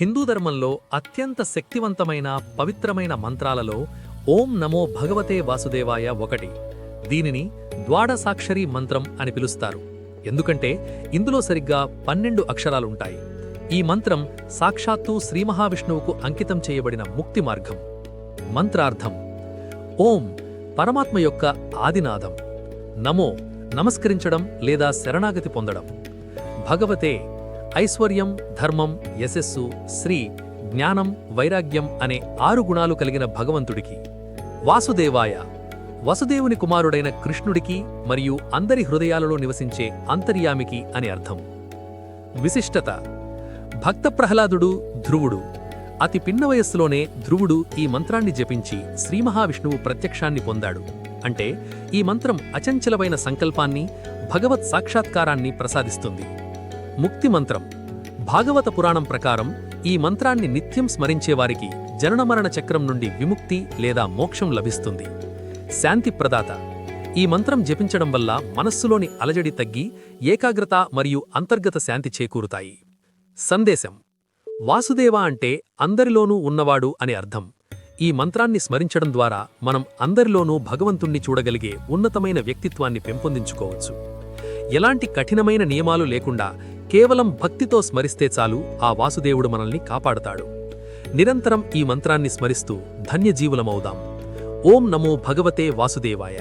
హిందూ ధర్మంలో అత్యంత శక్తివంతమైన పవిత్రమైన మంత్రాలలో ఓం నమో భగవతే వాసుదేవాయ ఒకటి. దీనిని ద్వాదశాక్షరి మంత్రం అని పిలుస్తారు. ఎందుకంటే ఇందులో సరిగ్గా పన్నెండు అక్షరాలుంటాయి. ఈ మంత్రం సాక్షాత్తు శ్రీ మహావిష్ణువుకు అంకితం చేయబడిన ముక్తి మార్గం. మంత్రార్థం. ఓం పరమాత్మ యొక్క ఆదినాదం. నమో నమస్కరించడం లేదా శరణాగతి పొందడం. భగవతే ఐశ్వర్యం ధర్మం యశస్సు శ్రీ జ్ఞానం వైరాగ్యం అనే ఆరు గుణాలు కలిగిన భగవంతుడికి వాసుదేవాయ వసుదేవుని కుమారుడైన కృష్ణుడికి మరియు అందరి హృదయాలలో నివసించే అంతర్యామికి అని అర్థం. విశిష్టత భక్త ప్రహ్లాదుడు ధ్రువుడు. అతి పిన్న వయస్సులోనే ధ్రువుడు ఈ మంత్రాన్ని జపించి శ్రీ మహావిష్ణువు ప్రత్యక్షాన్ని పొందాడు. అంటే ఈ మంత్రం అచంచలమైన సంకల్పాన్ని భగవత్ సాక్షాత్కారాన్ని ప్రసాదిస్తుంది. ముక్తి మంత్రం. భాగవత పురాణం ప్రకారం ఈ మంత్రాన్ని నిత్యం స్మరించేవారికి జననమరణ చక్రం నుండి విముక్తి లేదా మోక్షం లభిస్తుంది. శాంతి ప్రదాత. ఈ మంత్రం జపించడం వల్ల మనస్సులోని అలజడి తగ్గి ఏకాగ్రత మరియు అంతర్గత శాంతి చేకూరుతాయి. సందేశం. వాసుదేవ అంటే అందరిలోనూ ఉన్నవాడు అని అర్థం. ఈ మంత్రాన్ని స్మరించడం ద్వారా మనం అందరిలోనూ భగవంతుణ్ణి చూడగలిగే ఉన్నతమైన వ్యక్తిత్వాన్ని పెంపొందించుకోవచ్చు. ఎలాంటి కఠినమైన నియమాలు లేకుండా కేవలం భక్తితో స్మరిస్తే చాలు ఆ వాసుదేవుడు మనల్ని కాపాడుతాడు. నిరంతరం ఈ మంత్రాన్ని స్మరిస్తూ ధన్యజీవులమవుదాం. ఓం నమో భగవతే వాసుదేవాయ.